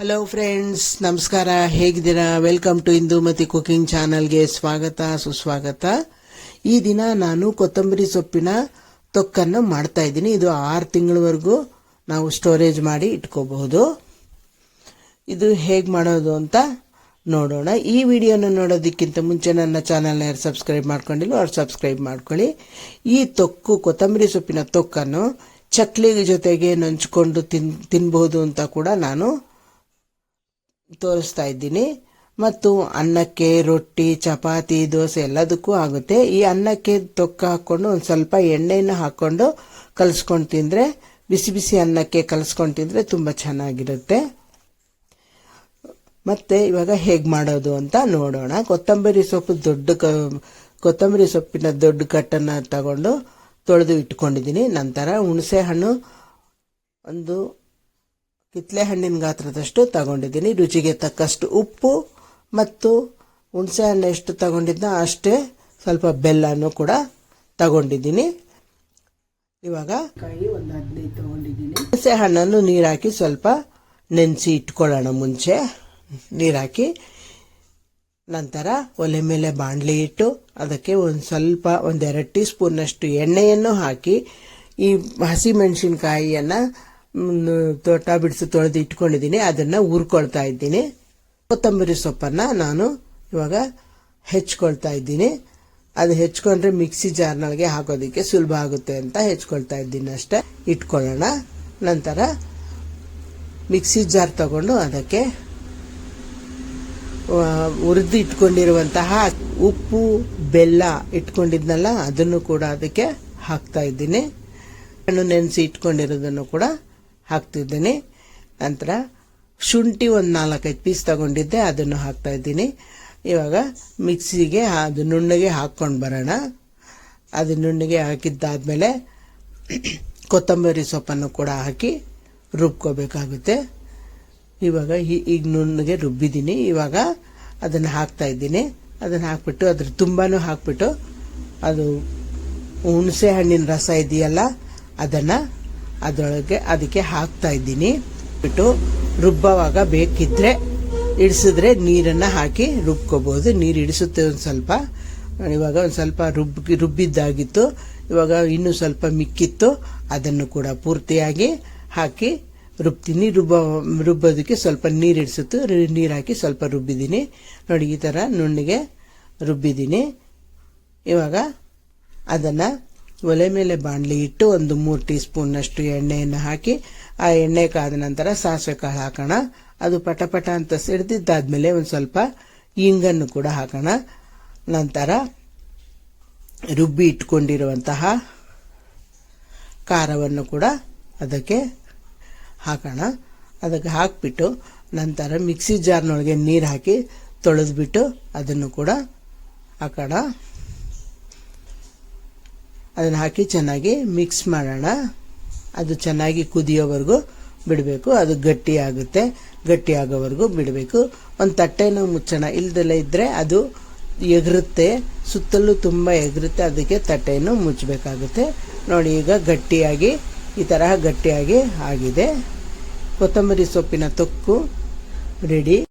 Hello friends ನಮಸ್ಕಾರ. ಹೇಗಿದ್ದೀರಾ? Welcome to Indumati cooking ಚಾನಲ್ಗೆ ಸ್ವಾಗತ, ಸುಸ್ವಾಗತ. ಈ ದಿನ ನಾನು ಕೊತ್ತಂಬರಿ ಸೊಪ್ಪಿನ ತೊಕ್ಕನ್ನು ಮಾಡ್ತಾ ಇದ್ದೀನಿ. ಇದು ಆರು ತಿಂಗಳವರೆಗೂ ನಾವು ಸ್ಟೋರೇಜ್ ಮಾಡಿ ಇಟ್ಕೋಬಹುದು. ಇದು ಹೇಗೆ ಮಾಡೋದು ಅಂತ ನೋಡೋಣ. ಈ ವಿಡಿಯೋನ ನೋಡೋದಕ್ಕಿಂತ ಮುಂಚೆ ನನ್ನ ಚಾನಲ್ನ ಯಾರು ಸಬ್ಸ್ಕ್ರೈಬ್ ಮಾಡ್ಕೊಂಡಿಲ್ಲ, ಅವ್ರು ಸಬ್ಸ್ಕ್ರೈಬ್ ಮಾಡ್ಕೊಳ್ಳಿ. ಈ ತೊಕ್ಕು, ಕೊತ್ತಂಬರಿ ಸೊಪ್ಪಿನ ತೊಕ್ಕನ್ನು ಚಕ್ಲಿ ಜೊತೆಗೆ ನಂಚ್ಕೊಂಡು ತಿನ್, ತಿನ್ಬಹುದು ಅಂತ ಕೂಡ ನಾನು ತೋರಿಸ್ತಾ ಇದ್ದೀನಿ. ಮತ್ತು ಅನ್ನಕ್ಕೆ ರೊಟ್ಟಿ, ಚಪಾತಿ, ದೋಸೆ ಎಲ್ಲದಕ್ಕೂ ಆಗುತ್ತೆ. ಈ ಅನ್ನಕ್ಕೆ ತೊಕ್ಕ ಹಾಕ್ಕೊಂಡು ಒಂದು ಸ್ವಲ್ಪ ಎಣ್ಣೆನ ಹಾಕ್ಕೊಂಡು ಕಲಿಸ್ಕೊಂಡು ತಿಂದರೆ, ಬಿಸಿ ಬಿಸಿ ಅನ್ನಕ್ಕೆ ಕಲಿಸ್ಕೊಂಡು ತಿಂದರೆ ತುಂಬ ಚೆನ್ನಾಗಿರುತ್ತೆ. ಮತ್ತು ಇವಾಗ ಹೇಗೆ ಮಾಡೋದು ಅಂತ ನೋಡೋಣ. ಕೊತ್ತಂಬರಿ ಸೊಪ್ಪು ದೊಡ್ಡ ಕ, ಕೊತ್ತಂಬರಿ ಸೊಪ್ಪಿನ ದೊಡ್ಡ ಕಟ್ಟನ್ನು ತಗೊಂಡು ತೊಳೆದು ಇಟ್ಕೊಂಡಿದ್ದೀನಿ. ನಂತರ ಹುಣಸೆ ಹಣ್ಣು ಒಂದು ಕಿತ್ಲೆ ಹಣ್ಣಿನ ಗಾತ್ರದಷ್ಟು ತಗೊಂಡಿದ್ದೀನಿ. ರುಚಿಗೆ ತಕ್ಕಷ್ಟು ಉಪ್ಪು ಮತ್ತು ಹುಣಸೆ ಹಣ್ಣು ಎಷ್ಟು ತಗೊಂಡಿದ್ದ ಅಷ್ಟೇ ಸ್ವಲ್ಪ ಬೆಲ್ಲನೂ ಕೂಡ ತಗೊಂಡಿದ್ದೀನಿ. ಇವಾಗ ಕಾಯಿ ಒಂದು ಹದಿನೈದು ತಗೊಂಡಿದ್ದೀನಿ ಹುಣಸೆ ಹಣ್ಣನ್ನು ನೀರಾಕಿ ಸ್ವಲ್ಪ ನೆನೆಸಿ ಇಟ್ಕೊಳ್ಳೋಣ ಮುಂಚೆ. ನೀರಾಕಿ ನಂತರ ಒಲೆ ಮೇಲೆ ಬಾಣಲಿ ಇಟ್ಟು ಅದಕ್ಕೆ ಒಂದು ಸ್ವಲ್ಪ ಒಂದೆರಡು ಟೀ ಸ್ಪೂನ್ನಷ್ಟು ಎಣ್ಣೆಯನ್ನು ಹಾಕಿ ಈ ಹಸಿಮೆಣಸಿನ್ಕಾಯಿಯನ್ನು ತೋಟ ಬಿಡಿಸಿ ತೊಳೆದು ಇಟ್ಕೊಂಡಿದ್ದೀನಿ, ಅದನ್ನು ಹುರ್ಕೊಳ್ತಾ ಇದ್ದೀನಿ. ಕೊತ್ತಂಬರಿ ಸೊಪ್ಪನ್ನು ನಾನು ಇವಾಗ ಹೆಚ್ಕೊಳ್ತಾ ಇದ್ದೀನಿ. ಅದು ಹೆಚ್ಕೊಂಡ್ರೆ ಮಿಕ್ಸಿ ಜಾರ್ನೊಳಗೆ ಹಾಕೋದಕ್ಕೆ ಸುಲಭ ಆಗುತ್ತೆ ಅಂತ ಹೆಚ್ಕೊಳ್ತಾ ಇದ್ದೀನಿ ಅಷ್ಟೇ. ಇಟ್ಕೊಳ್ಳೋಣ. ನಂತರ ಮಿಕ್ಸಿ ಜಾರ್ ತಗೊಂಡು ಅದಕ್ಕೆ ಹುರಿದು ಇಟ್ಕೊಂಡಿರುವಂತಹ ಉಪ್ಪು, ಬೆಲ್ಲ ಇಟ್ಕೊಂಡಿದ್ನಲ್ಲ, ಅದನ್ನು ಕೂಡ ಅದಕ್ಕೆ ಹಾಕ್ತಾ ಇದ್ದೀನಿ. ನೆನೆಸಿ ಇಟ್ಕೊಂಡಿರೋದನ್ನು ಕೂಡ ಹಾಕ್ತಿದ್ದೀನಿ. ನಂತರ ಶುಂಠಿ ಒಂದು ನಾಲ್ಕೈದು ಪೀಸ್ ತಗೊಂಡಿದ್ದೆ, ಅದನ್ನು ಹಾಕ್ತಾ ಇದ್ದೀನಿ. ಇವಾಗ ಮಿಕ್ಸಿಗೆ ಅದು ನುಣ್ಣಗೆ ಹಾಕ್ಕೊಂಡು ಬರೋಣ. ಅದು ನುಣ್ಣಗೆ ಹಾಕಿದ್ದಾದಮೇಲೆ ಕೊತ್ತಂಬರಿ ಸೊಪ್ಪನ್ನು ಕೂಡ ಹಾಕಿ ರುಬ್ಕೋಬೇಕಾಗುತ್ತೆ. ಇವಾಗ ಈಗ ನುಣ್ಣಗೆ ರುಬ್ಬಿದ್ದೀನಿ. ಇವಾಗ ಅದನ್ನು ಹಾಕ್ತಾ ಇದ್ದೀನಿ. ಅದನ್ನು ಹಾಕ್ಬಿಟ್ಟು ಅದ್ರ ತುಂಬಾ ಹಾಕ್ಬಿಟ್ಟು ಅದು ಹುಣಸೆ ಹಣ್ಣಿನ ರಸ ಇದೆಯಲ್ಲ, ಅದನ್ನು ಅದರೊಳಗೆ ಅದಕ್ಕೆ ಹಾಕ್ತಾ ಇದ್ದೀನಿ. ಬಿಟ್ಟು ರುಬ್ಬವಾಗ ಬೇಕಿದ್ರೆ ಇಡಿಸಿದ್ರೆ ನೀರನ್ನು ಹಾಕಿ ರುಬ್ಕೋಬಹುದು. ನೀರು ಇಡಿಸುತ್ತೆ ಒಂದು ಸ್ವಲ್ಪ. ಇವಾಗ ಒಂದು ಸ್ವಲ್ಪ ರುಬ್ ರುಬ್ಬಿದ್ದಾಗಿತ್ತು. ಇವಾಗ ಇನ್ನೂ ಸ್ವಲ್ಪ ಮಿಕ್ಕಿತ್ತು. ಅದನ್ನು ಕೂಡ ಪೂರ್ತಿಯಾಗಿ ಹಾಕಿ ರುಬ್ತೀನಿ. ರುಬ್ಬ, ರುಬ್ಬೋದಕ್ಕೆ ಸ್ವಲ್ಪ ನೀರು ಇಡಿಸುತ್ತು. ನೀರು ಹಾಕಿ ಸ್ವಲ್ಪ ರುಬ್ಬಿದ್ದೀನಿ. ನೋಡಿ, ಈ ಥರ ನುಣ್ಣಿಗೆ ರುಬ್ಬಿದ್ದೀನಿ. ಇವಾಗ ಅದನ್ನು ಒಲೆ ಮೇಲೆ ಬಾಣಲಿ ಇಟ್ಟು ಒಂದು ಮೂರು ಟೀ ಸ್ಪೂನ್ನಷ್ಟು ಎಣ್ಣೆಯನ್ನು ಹಾಕಿ, ಆ ಎಣ್ಣೆ ಕಾದ ನಂತರ ಸಾಸಿವೆ ಕಾಳು ಹಾಕೋಣ. ಅದು ಪಟ ಪಟ ಅಂತ ಸಿಡ್ದಿದ್ದಾದ್ಮೇಲೆ ಒಂದು ಸ್ವಲ್ಪ ಇಂಗನ್ನು ಕೂಡ ಹಾಕೋಣ. ನಂತರ ರುಬ್ಬಿ ಇಟ್ಕೊಂಡಿರುವಂತಹ ಖಾರವನ್ನು ಕೂಡ ಅದಕ್ಕೆ ಹಾಕೋಣ. ಅದಕ್ಕೆ ಹಾಕಿಬಿಟ್ಟು ನಂತರ ಮಿಕ್ಸಿ ಜಾರ್ನೊಳಗೆ ನೀರು ಹಾಕಿ ತೊಳೆದ್ಬಿಟ್ಟು ಅದನ್ನು ಕೂಡ ಹಾಕೋಣ. ಅದನ್ನು ಹಾಕಿ ಚೆನ್ನಾಗಿ ಮಿಕ್ಸ್ ಮಾಡೋಣ. ಅದು ಚೆನ್ನಾಗಿ ಕುದಿಯೋವರೆಗೂ ಬಿಡಬೇಕು. ಅದು ಗಟ್ಟಿ ಆಗುತ್ತೆ. ಬಿಡಬೇಕು. ಒಂದು ತಟ್ಟೆನ ಮುಚ್ಚೋಣ. ಇಲ್ದೆಲ್ಲ ಇದ್ದರೆ ಅದು ಎಗರುತ್ತೆ. ಸುತ್ತಲೂ ತುಂಬ ಎಗರುತ್ತೆ. ಅದಕ್ಕೆ ತಟ್ಟೆಯನ್ನು ಮುಚ್ಚಬೇಕಾಗುತ್ತೆ. ನೋಡಿ, ಈಗ ಗಟ್ಟಿಯಾಗಿ, ಈ ತರಹ ಗಟ್ಟಿಯಾಗಿ ಆಗಿದೆ. ಕೊತ್ತಂಬರಿ ಸೊಪ್ಪಿನ ತೊಕ್ಕು ರೆಡಿ